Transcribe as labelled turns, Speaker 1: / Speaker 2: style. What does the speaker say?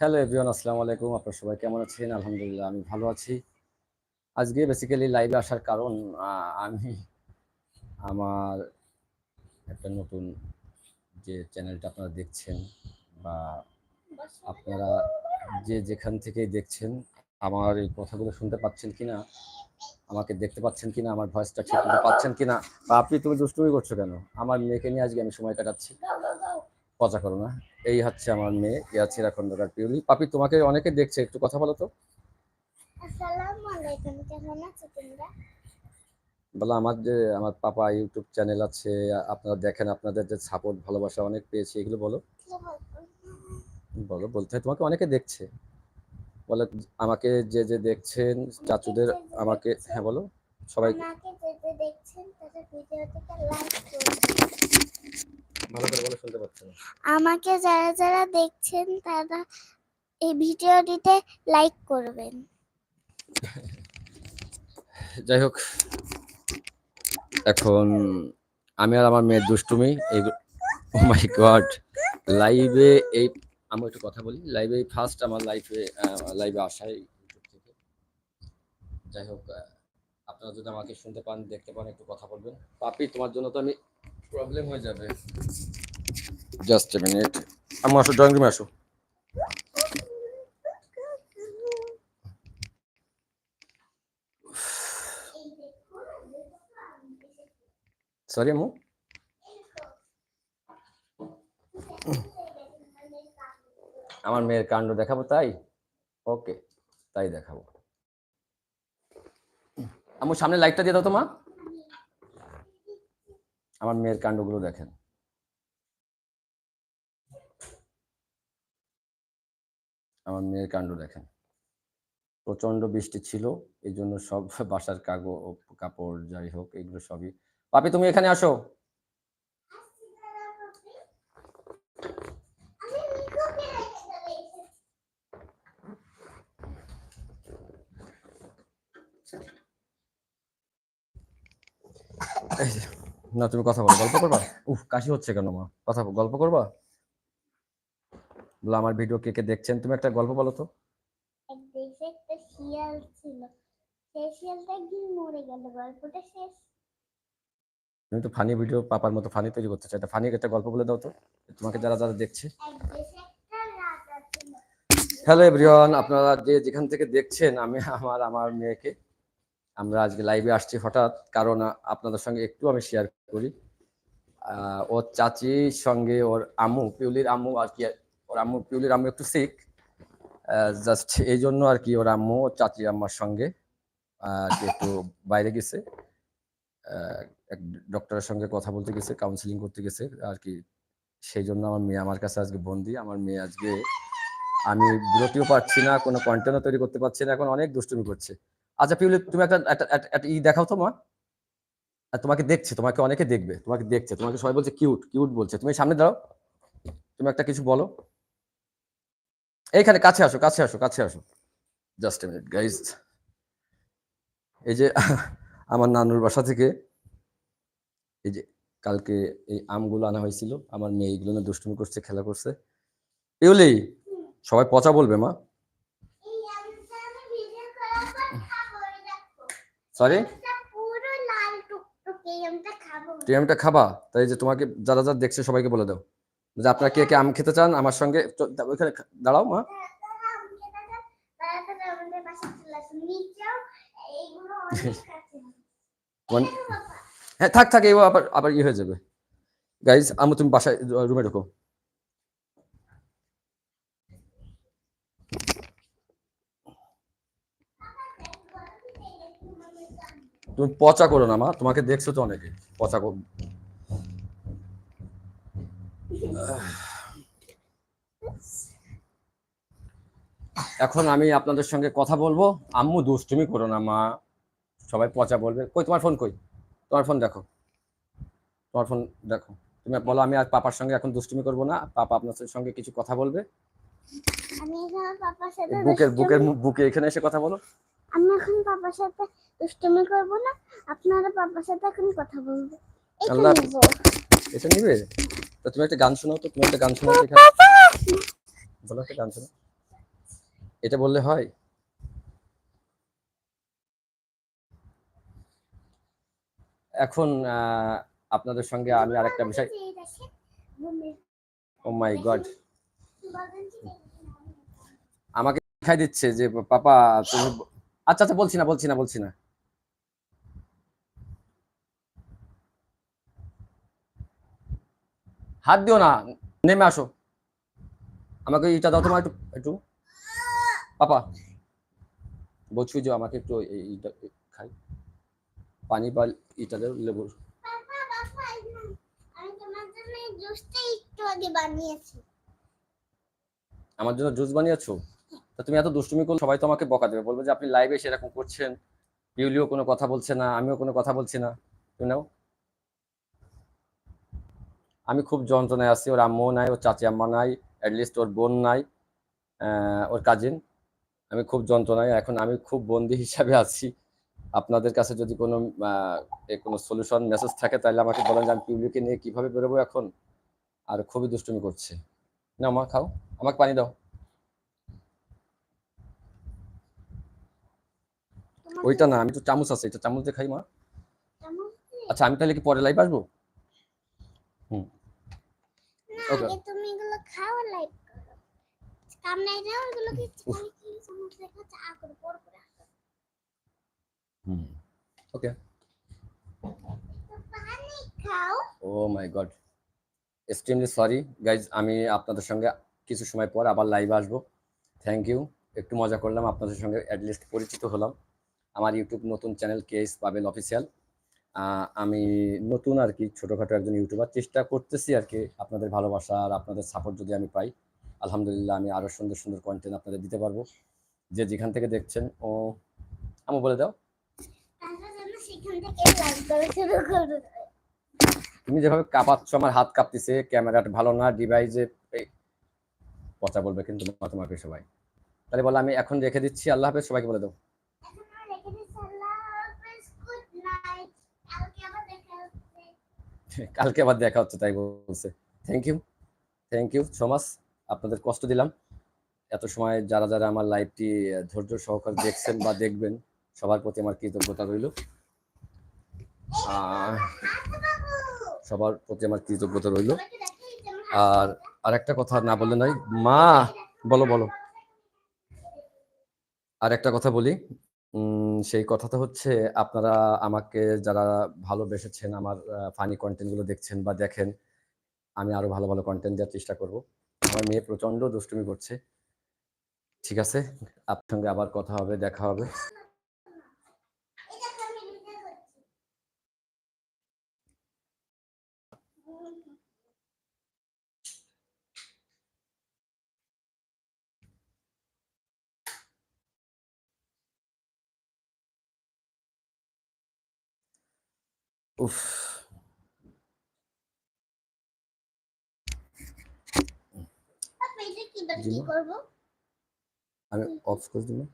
Speaker 1: Hello everyone আসসালামু আলাইকুম। আপনার সবাই কেমন আছেন? আলহামদুলিল্লাহ, আমি ভালো আছি। আজকে বেসিক্যালি লাইভে আসার কারণ আমি আমার একটা নতুন যে চ্যানেলটা আপনারা দেখছেন বা আপনারা যে যেখান থেকে দেখছেন, আমার এই কথাগুলো শুনতে পাচ্ছেন কি না আমাকে দেখতে পাচ্ছেন কি না আমার ভয়েসটা ঠিক পাচ্ছেন কি না বা আপনি তুমি দুষ্টুমি করছ কেন? আমার মেয়েকে নিয়ে আজকে আমি সময় কাটাচ্ছি। পচা করো না। এই হচ্ছে আমার মেয়ে ইয়াছিরা খন্দকার পিউলি। পাপি তোমাকে অনেকে দেখছে একটু কথা বলো তো। বলো আমার যে আমার পাপা ইউটিউব চ্যানেল আছে আপনারা দেখেন আপনাদের যে সাপোর্ট ভালোবাসা অনেক পেয়েছি এগুলো বলো। বলো বলতে হয় তোমাকে অনেকে দেখছে। বলো আমাকে যে যে দেখছেন চাচুদের আমাকে হ্যাঁ বলো। সবাই
Speaker 2: দেখছেন তাদের ভিডিওটিকে লাইক
Speaker 1: ভালো করে বলো শুনতে পাচ্ছি না।
Speaker 2: আমাকে যারা যারা দেখছেন তারা এই ভিডিওটিতে লাইক করবেন।
Speaker 1: যাই হোক এখন আমি আর আমার মেয়ের দুষ্টুমি এই ও মাই গড লাইভে এই আমি একটু কথা বলি। লাইভে ফার্স্ট আমার লাইফে লাইভে আসাই ইউটিউব থেকে। যাই হোক আপনারা যদি আমাকে শুনতে পান, দেখতে পান, একটু কথা বলবেন। পাপি, তোমার জন্য তো আমি প্রবলেম হয়ে যাবে। জাস্ট এ মিনিট আমি আসো ড্রয়িং রুমে আসো। সরি আমু আমার মেয়ের কাণ্ড দেখাবো, তাই? ওকে তাই দেখাবো। আমার সামনে লাইটটা দিয়ে দাও তো মা। আমার মেয়ের কাণ্ডগুলো দেখেন। আমার মেয়ের কাণ্ড দেখেন। প্রচণ্ড বৃষ্টি ছিল, এই জন্য সব বাসার কাগজ, কাপড়, যাই হোক, এগুলো সবই। পাপি, তুমি এখানে আসো। না তুমি কথা বলো গল্প করবা? উফ কাশি হচ্ছে কেন মা? কথা গল্প করবা? বলো আমার ভিডিও কে কে দেখছেন? তুমি একটা গল্প বলো তো।
Speaker 2: দেশে একটা শিয়াল ছিল। সেই শিয়ালটা একদিন মরে গেল গল্পটা শেষ।
Speaker 1: তুমি তো ফানি ভিডিও পাপার মতো ফানি তৈরি করতে চাই ফানি একটা গল্প বলে দাও তো। তোমাকে যারা যারা দেখছে। হ্যালো এভরিওয়ান আপনারা যে যেখান থেকে দেখছেন আমি আমার আমার মেয়েকে আমরা আজকে লাইভে আসছি হঠাৎ। কারণ আপনাদের সঙ্গে একটু আমি শেয়ার করি। ওর চাচির সঙ্গে ওর আম্মু, পিউলির আম্মু আর কি, ওর আম্মু, পিউলির আম্মু একটু সিক জাস্ট এই জন্য আর কি ওর আম্মু চাচি আম্মার সঙ্গে আর কি একটু বাইরে গেছে। এক ডক্টরের সঙ্গে কথা বলতে গেছে কাউন্সিলিং করতে গেছে, আর কি। সেই জন্য আমার মেয়ে, আমার কাছে আজকে বন্দি। আমার মেয়ে আজকে, আমি বিরতিও পাচ্ছি না, কোনো কন্টেন্টও তৈরি করতে পারছি না, এখন অনেক দুষ্টুমি করছে। আচ্ছা পিউলি, তুমি একটা ই দেখাও তো মা। তোমাকে দেখছে, তোমাকে অনেকে দেখবে, তোমাকে দেখছে, তোমাকে সবাই বলছে কিউট কিউট বলছে। তুমি সামনে দাঁড়াও, তুমি একটা কিছু বলো। এইখানে কাছে আসো কাছে আসো কাছে আসো। জাস্ট মিনিট গাইজ এই যে আমার নানুর বাসা থেকে, এই যে কালকে এই আমগুলো আনা হয়েছিল, আমার মেয়ে এইগুলো দুষ্টুমি করছে, খেলা করছে। পিউলি, সবাই পচা বলবে মা
Speaker 2: এই আমটা আমি ভিডিও করার পর খাব এই দেখো
Speaker 1: সরি
Speaker 2: আমটা খাব।
Speaker 1: তুই আমটা খাবা? তাই যে তোমাকে যারা যারা দেখছে সবাইকে বলে দাও। যে আপনারা কে কে আম খেতে চান আমার সঙ্গে ওইখানে দাঁড়াও মা। হ্যাঁ থাক থাক এবার আবার আবার ইয়ে হয়ে যাবে। গাইজ আমি তুমি বাসায় রুমে ঢোকো। তুমি পচা করো না মা। তোমাকে দেখছ তো অনেকে। পচা কর এখন আমি আপনাদের সঙ্গে কথা বলব। আম্মু দুষ্টুমি করো না মা। সবাই পচা বলবে। কই তোমার ফোন কই? তোমার ফোন দেখো। তোমার ফোন দেখো। তুমি বলো আমি আর পাপার সঙ্গে এখন দুষ্টুমি করব না। পাপা আপনার সঙ্গে কিছু কথা বলবে? বুকের বুকের বুকে এখানে এসে কথা বলো।
Speaker 2: আমি এখন পাপার সাথে দুষ্টুমি করব না আপনারা পাপার সাথে এখন কথা বলব। এটা
Speaker 1: আল্লাহ এটা নিবে? তো তুমি একটা গান শোনাও তো তুমি একটা গান শোনাও এখানে। বলো একটা গান শোনাও। এটা বললে হয়? এখন আপনাদের সঙ্গে আমি আরেকটা বিষয় ও মাই গড আমাকে দেখাই দিচ্ছে যে পাপা তুমি আচ্ছা আচ্ছা বলছি না বলছি না বলছি না। হাত দিও না নেমে আসো। আমাকে ইটা দাও তোমার একটু একটু। পাপা বলছি যে আমাকে একটু এইটা খাই। পানি বা ইটা দাও লেবু
Speaker 2: আমি তোমার জন্য এই জুসটা একটু আগে বানিয়েছি।
Speaker 1: আমার জন্য জুস বানিয়েছো? তা তুমি এত দুষ্টুমি করলে সবাই তো আমাকে বকা দেবে। বলবে যে, আপনি লাইভে সেরকম করছেন পিউলিও কোনো কথা বলছে না, আমিও কোনো কথা বলছি না। তুমি নাও আমি খুব যন্ত্রণায় আছি, ওর আম্মু নাই, ওর চাচি আম্মা নাই অ্যাটলিস্ট ওর বোন নাই ওর কাজিন আমি খুব যন্ত্রণায়, এখন আমি খুব বন্দি হিসাবে আছি। আপনাদের কাছে যদি কোনো কোনো সলিউশন মেসেজ থাকে, তাহলে আমাকে বলেন যে, আমি পিউলিকে নিয়ে কীভাবে বেরোবো এখন? আর খুবই দুষ্টুমি করছে। না মা, খাও। আমাকে পানি দাও। ওইটা না আমি তো চামচ আছে এটা চামচ দিয়ে খাই মা। আচ্ছা আমি তাহলে কি পরে লাইভ আসব? হুম।
Speaker 2: না
Speaker 1: Okay.
Speaker 2: আগে তুমি এগুলো খাও লাইক কামনাই যাও এগুলো কি
Speaker 1: উফ।
Speaker 2: তুমি কি চামচ রেখে চা করে পর করে
Speaker 1: হুম। ওকে
Speaker 2: পানি খাও।
Speaker 1: ও my god extremely sorry guys আমি আপনাদের সঙ্গে কিছু সময় পর আবার লাইভে আসব। থ্যাংক ইউ একটু মজা করলাম আপনাদের সঙ্গে অ্যাটলিস্ট পরিচিত হলাম। আমার ইউটিউব নতুন চ্যানেল কেস পাবেল অফিসিয়াল আমি নতুন আর কি, ছোটোখাটো একজন ইউটিউবার চেষ্টা করতেছি আর কি আপনাদের ভালোবাসা আর আপনাদের সাপোর্ট যদি আমি পাই, আলহামদুলিল্লাহ আমি আরও সুন্দর সুন্দর কন্টেন্ট আপনাদের দিতে পারব। যে যেখান থেকে দেখছেন, ও, আমি বলে দাও। তুমি যেভাবে কাঁপাচ্ছ, আমার হাত কাঁপতেছে ক্যামেরাটা ভালো না ডিভাইসে পচা বলবে কিন্তু তোমাকে সবাই তাহলে বলো, আমি এখন রেখে দিচ্ছি, আল্লাহ হাফেজ, সবাইকে বলে দাও।
Speaker 2: কালকে আবার দেখা হচ্ছে,
Speaker 1: তাই বলছে। Thank you thank you so much আপনাদের কষ্ট দিলাম। এত সময় যারা যারা আমার লাইভটি ধৈর্য সহকারে দেখছেন বা দেখবেন, সবার প্রতি আমার কৃতজ্ঞতা রইল। সবার প্রতি আমার কৃতজ্ঞতা রইল। আর আর একটা কথা না বললে নাই মা, বলো বলো। আর একটা কথা বলি সেই কথাটা হচ্ছে আপনারা আমাকে যারা ভালোবেসেছেন আমার ফানি কন্টেন্টগুলো দেখছেন বা দেখেন, আমি আরও ভালো ভালো কন্টেন্ট দেওয়ার চেষ্টা করব। আমার মেয়ে প্রচণ্ড দুষ্টুমি করছে। ঠিক আছে? আপনার সঙ্গে আবার কথা হবে, দেখা হবে। উফ আমি অফ করে দিলাম